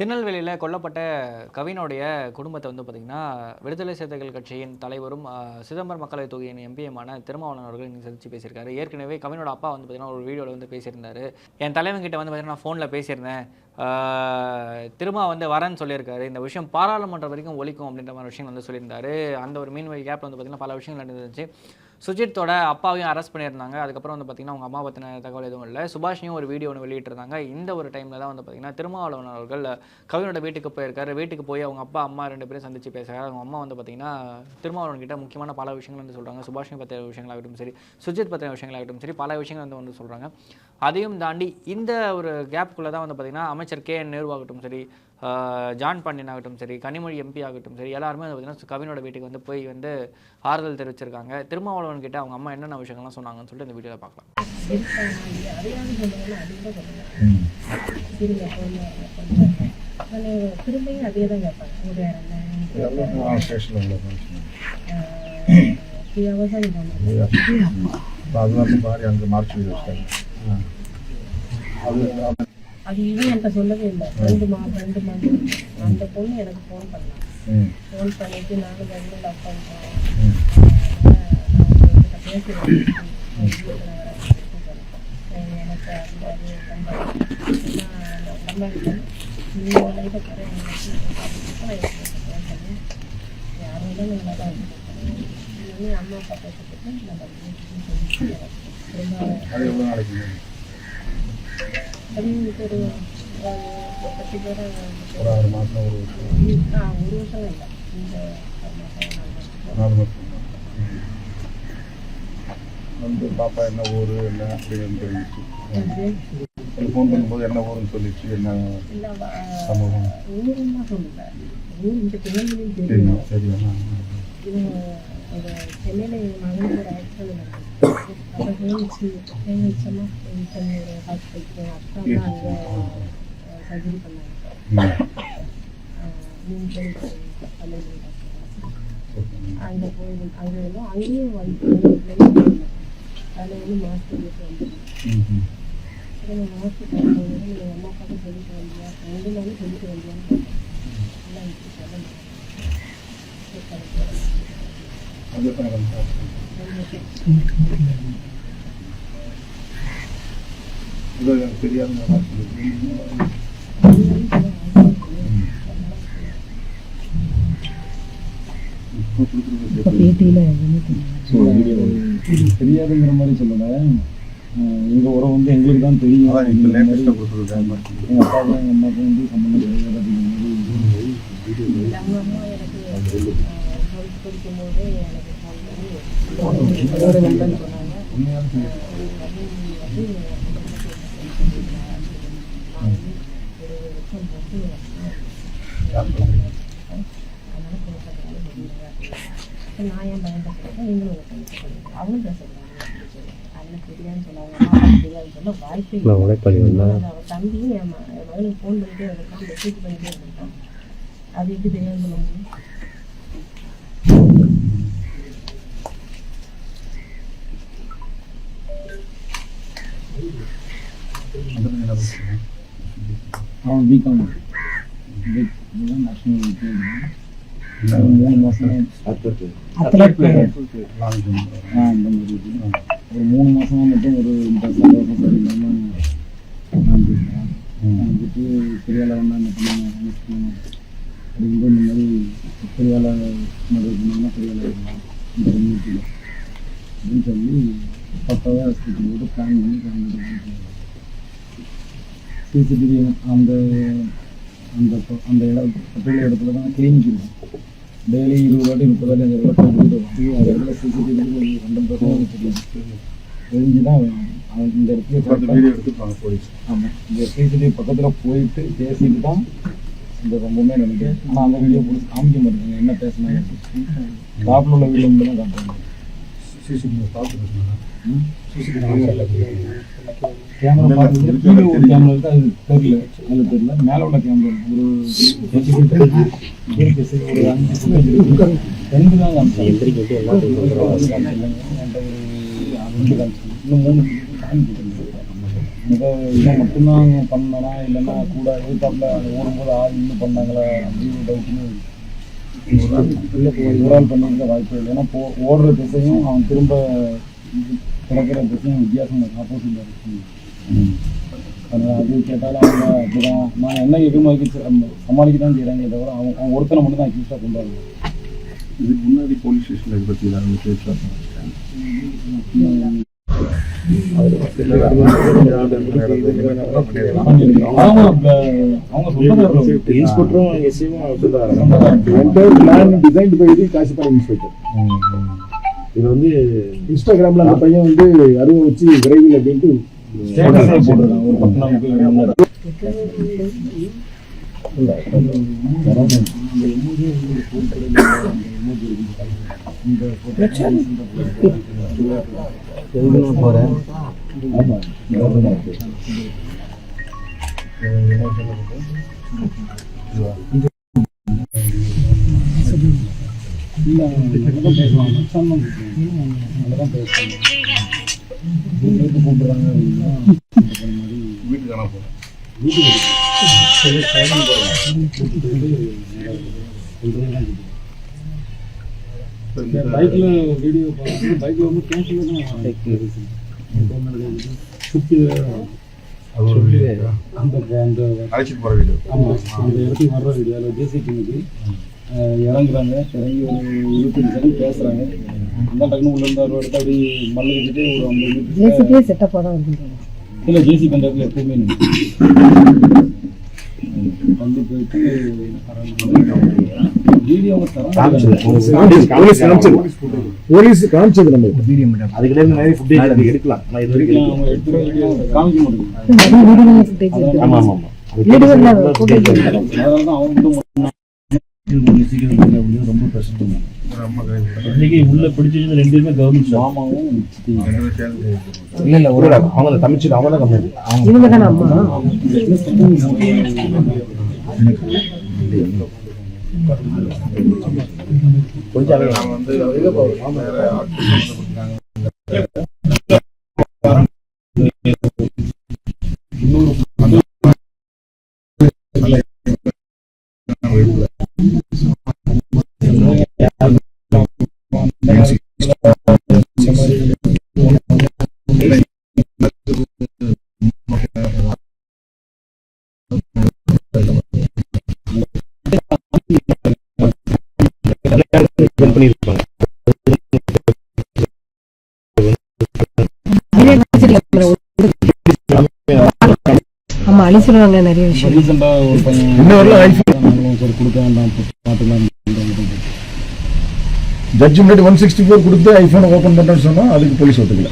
திருநெல்வேலியில் கொல்லப்பட்ட கவினுடைய குடும்பத்தை வந்து பார்த்திங்கன்னா விடுதலை சிறுத்தைகள் கட்சியின் தலைவரும் சிதம்பரம் மக்களவை தொகுதியின் எம்பியுமான திருமாவளவன் அவர்கள் இன்னைக்கு சந்தித்து பேசியிருக்காரு. ஏற்கனவே கவினோட அப்பா வந்து பார்த்திங்கன்னா ஒரு வீடியோவில் வந்து பேசியிருந்தாரு. என் தலைவன் கிட்ட வந்து பார்த்திங்கன்னா நான் ஃபோனில் பேசியிருந்தேன். திருமா வந்து வரேன்னு சொல்லியிருக்காரு. இந்த விஷயம் பாராளுமன்றம் வரைக்கும் ஒழிக்கும் அப்படின்ற மாதிரி விஷயங்கள் வந்து சொல்லியிருந்தாரு. அந்த ஒரு மீன்வெளி கேப்பில் வந்து பார்த்திங்கன்னா பல விஷயங்கள் நடந்துருந்துச்சு சுஜித்தோட அப்பாவையும் அரெஸ்ட் பண்ணியிருந்தாங்க. அதுக்கப்புறம் வந்து பார்த்திங்கன்னா அவங்க அம்மா பற்றின தகவல் எதுவும் இல்லை. சுபாஷையும் ஒரு வீடியோ ஒன்று வெளியிட்டிருந்தாங்க. இந்த ஒரு டைமில் தான் வந்து பார்த்திங்கன்னா திருமாவளவன் அவர்கள் கவினோட வீட்டுக்கு போயிருக்காரு. வீட்டுக்கு போய் அவங்க அப்பா அம்மா ரெண்டு பேரும் சந்தித்து பேசுகிறாரு அவங்க அம்மா வந்து பார்த்திங்கன்னா திருமாவளவன் கிட்ட முக்கியமான பல விஷயங்கள் வந்து சொல்கிறாங்க சுபாஷினை பற்றிய விஷயங்களாகட்டும் சரி சுஜித் பற்றின விஷயங்களாகட்டும் சரி பல விஷயங்கள் வந்து வந்து சொல்கிறாங்க அதையும் தாண்டி இந்த ஒரு கேப்புக்குள்ளே தான் வந்து பார்த்திங்கன்னா அமைச்சர் கே என் நேருவாகட்டும் சரி ஜான் பாண்டியன் ஆகட்டும் சரி கனிமொழி எம்பி ஆகட்டும் சரி எல்லாருமே வந்து பார்த்திங்கன்னா கவினோட வீட்டுக்கு வந்து போய் வந்து ஆறுதல் தெரிவிச்சிருக்காங்க. திருமாவளவன் கிட்ட அவங்க அம்மா என்னென்ன விஷயங்கள்லாம் சொன்னாங்கன்னு சொல்லிட்டு இந்த வீடியோவில் பார்க்கலாம் திரும்பியும் அதே தான் கேட்பாங்க ஒரு விவசாயம் அது வந்து மாதிரி அங்கே மார்ச் அது அது இவன் என்கிட்ட சொல்லவே இல்லை ரெண்டு மா ரெண்டு மாதம் அந்த பொண்ணு எனக்கு ஃபோன் பண்ணான் ஃபோன் பண்ணிட்டு நானும் கவர்மெண்ட் அப்பா ம் அவங்ககிட்ட பேசுகிறேன் எனக்கு அந்த அது ரொம்ப நீங்கள் லைஃப்பை தரேன் யாரும் இல்லை நல்லா தான் இருக்கு அம்மா அப்பா பேசுறதுக்கு நம்ம சொல்லி ரொம்ப ஒரு பத்து பேர் ஒரு ஆறு மாதம் ஒரு வருஷம் ஆ ஒரு வருஷம் இல்லை இந்த நாலு மாதம் வந்து பாப்பா என்ன ஊர் என்ன அப்படின்னு தெரிஞ்சிச்சு. ஃபோன் பண்ணும்போது என்ன ஊருன்னு சொல்லிச்சு என்ன சமூகம்? ஊருன்னா சொல்லல ஊர் இந்த திருநெல்வேலி தெரியும் சென்னையில் எங்கள் மகனுக்கு ஒரு ஆக்சிடென்ட் நடந்துச்சு அப்போ கேமிச்சு கேமிச்சம்மா ஒரு ஹாஸ்பிட்டலுக்கு அக்கா தான் அங்கே சர்ஜரி பண்ணாங்க மீன் கோழி பள்ளியில் அங்கே போய் அங்கே இருந்தோம் அங்கேயும் வந்து அதில் வந்து மாஸ்க் போட்டு வந்துருந்தோம் சரி நான் மாஸ்க் போடும்போது நீங்கள் அம்மா அப்பாவுக்கு சொல்லிட்டு வந்தியா ரெண்டு சொல்லிட்டு வந்தியான்னு கேட்டேன். இல்லை இப்படி சொல்ல முடியாது எனக்கு தெரியாதுங்கிற மாதிரி சொல்லலை எங்கள் உறவு வந்து எங்களுக்கு தான் தெரியும் எங்கள் அப்பாவுக்கும் எங்கள் அம்மாவுக்கும் வந்து சம்மந்தம் கிடையாது அப்படிங்கிற மாதிரி நான் வந்து ஒரு வருஷம் நான் ஏன் பயன்படுத்துறேன் நீங்களும் அவங்களும் பேசுறாங்க அதில் தெரியாதுன்னு சொன்னாங்க தெரியாதுன்னு சொல்ல வாய்ப்பே அவன் தம்பியும் என் என் மகனுக்கு ஃபோன் பண்ணிட்டே இருக்கான் மெசேஜ் பண்ணிட்டே இருக்கான் அது எப்படி தெரியாதுன்னு சொல்ல முடியும் அந்த என்ன பண்ணுறீங்க அவன் பிகாம் நேஷனல் ஒரு மூணு மாசம் ஒரு மூணு மாசமா மட்டும் ஒரு இந்த சந்தோஷம் சரியில்லாம நான் வந்துட்டு பெரிய வேலை என்ன பண்ணுவாங்க அப்படிங்கும்போது இந்த மாதிரி பெரிய வேலை பண்ணாங்கன்னா பெரிய இருக்கலாம் இந்த கம்யூனிட்டியில் அப்படின்னு சொல்லி பக்காவாக ஹாஸ்பிட்டல் போட்டு பிளான் பண்ணி பிளான் சிசிடிவி அந்த அந்த அந்த இடம் இடத்துல தான் இருக்கும் டெய்லி இருபது வாட்டி முப்பது வாட்டி அந்த இடத்துல வருவோம் அந்த இடத்துல சிசிடிவி ஹண்ட்ரட் பர்சன்ட் தெரியும் தெரிஞ்சு தான் இந்த இடத்துல வீடியோ எடுத்துப்பாங்க போலீஸ் ஆமாம் இந்த சிசிடிவி பக்கத்தில் போயிட்டு பேசிட்டு தான் இந்த ரொம்பவுமே நினைக்கிறேன் ஆனால் அந்த வீடியோ போட்டு காமிக்க மாட்டேங்க என்ன பேசினாங்க டாப்ல உள்ள வீடியோ மட்டும் தான் காட்டுறாங்க. ம்? சிசிடிவி கேமரா பார்த்துட்டு கீழே ஒரு கேமரா இருக்கு? அது தெரியல. அது தெரியல. மேலே உள்ள கேமரா. ஒரு. ரெண்டு தான் காமிச்சாங்க. இன்னும் மூணு இதை இதை மட்டும்தான் பண்ணனா இல்லைன்னா கூட எதிர்த்தாப்புல ஓடும்போது ஆள் இன்னும் பண்ணாங்களா? அப்படின்னு டவுட்னு ஆள் பண்ணியிருக்க வாய்ப்பு இல்லை. ஏன்னா போ ஓடுற திசையும் அவன் திரும்ப கிடக்கிற திசையும் வித்தியாசம் ஆப்போசிட் இருக்கு. அதனால அது கேட்டாலும் அவங்க அப்படிதான். நான் என்ன எதிர்பார்க்க சமாளிக்க தான் செய்கிறாங்க தவிர அவன் அவன் ஒருத்தனை மட்டும் தான் அக்யூஸ்டாக கொண்டு வராங்க இதுக்கு முன்னாடி போலீஸ் ஸ்டேஷனில் இதை பற்றி நான் சொந்தக்காரர்கள் இன்ஸ்பெக்டரும் எஸ்ஐயும் சொல்றாங்க பிளான் டிசைன் பை இது காசிப்பாடி இன்ஸ்பெக்டர் இது வந்து இன்ஸ்டாகிராம்ல அந்த பையன் வந்து அருவை வச்சு விரைவில் அப்படின்ட்டு ஸ்டேட்டஸே போட்டுருக்காங்க ஒரு பத்து நாளுக்கு வீட்டுக்கு கூப்பிடுறாங்க அப்படின்னா வீட்டுக்கு போகிறேன் பைக்ல வீடியோ பார்த்து பைக்ல வந்து கேன்சல் தான். அந்த அந்த அழைச்சிட்டு போகிற வீடு ஆமா அந்த இடத்துக்கு வர்ற வீடியோ அதில் இறங்குறாங்க. இறங்கி ஒரு இருபத்தஞ்சு செகண்ட் பேசுறாங்க. அந்த டக்குனு உள்ள இருந்து ஒரு இடத்த அப்படி மல்ல வச்சுட்டு ஒரு ஐம்பது செட்டப்பாக தான் இல்லை ஜேசிபி அந்த இடத்துல எப்பவுமே. வந்து போயிட்டு வீடியோ போலீஸ் காமிச்சது. போலீஸ் காமிச்சது நம்ம அதுக்கு நிறைய ஃபுட்டேஜ் அது எடுக்கலாம். இது வரைக்கும் அவங்க எடுத்து வீடியோ காமிக்க முடியும். வீடியோ ஆமா ஆமா. அதனால தான் அவங்க மட்டும் ரொம்ப பிரச்சனை இன்னைக்கு உள்ள பிடிச்சிருந்து ரெண்டு பேருமே கவர்மெண்ட் மாமாவும். இல்ல இல்ல ஒரு அவங்க தமிழ்ச்சி அவங்க தான் கம்மி இவங்க தானே அம்மா? கொஞ்சம் வந்து ஆமா அழிச்சிருவாங்க நிறைய விஷயம் ஒரு பையன் கொடுக்க வேண்டாம் ஜட்ஜ் முன்னாடி ஒன் சிக்ஸ்டி ஃபோர் கொடுத்து ஐஃபோனை ஓப்பன் பண்ணுறேன்னு சொன்னால் அதுக்கு போலீஸ் ஒத்துக்கல.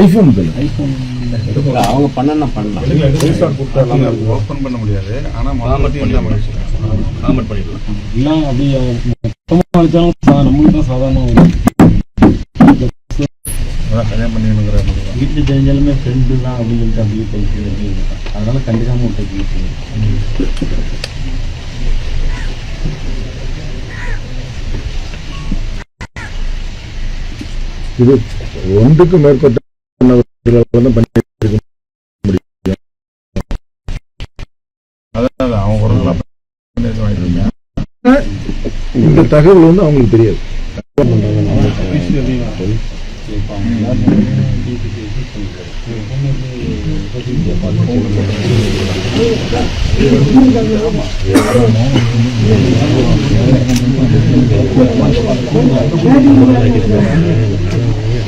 ஐஃபோன் ஐஃபோன் அவங்க பண்ணா பண்ணலாம். ஓப்பன் பண்ண முடியாது. ஆனால் காமெண்ட் பண்ணிடலாம். எல்லாம் அப்படியே மொத்தமாக அடிச்சாலும் சா- நம்மளுக்கு தான் சாதாரண வரும். கல்யாணம் தான். வீட்டில் தெரிஞ்சாலுமே ஃப்ரெண்டு தான் அப்படின்னு சொல்லிட்டு அப்படியே போயிட்டு அதனால கண்டிக்காம விட்டு இது ஒன்றுக்கு மேற்பட்ட இந்த தகவல் வந்து அவங்களுக்கு தெரியாது.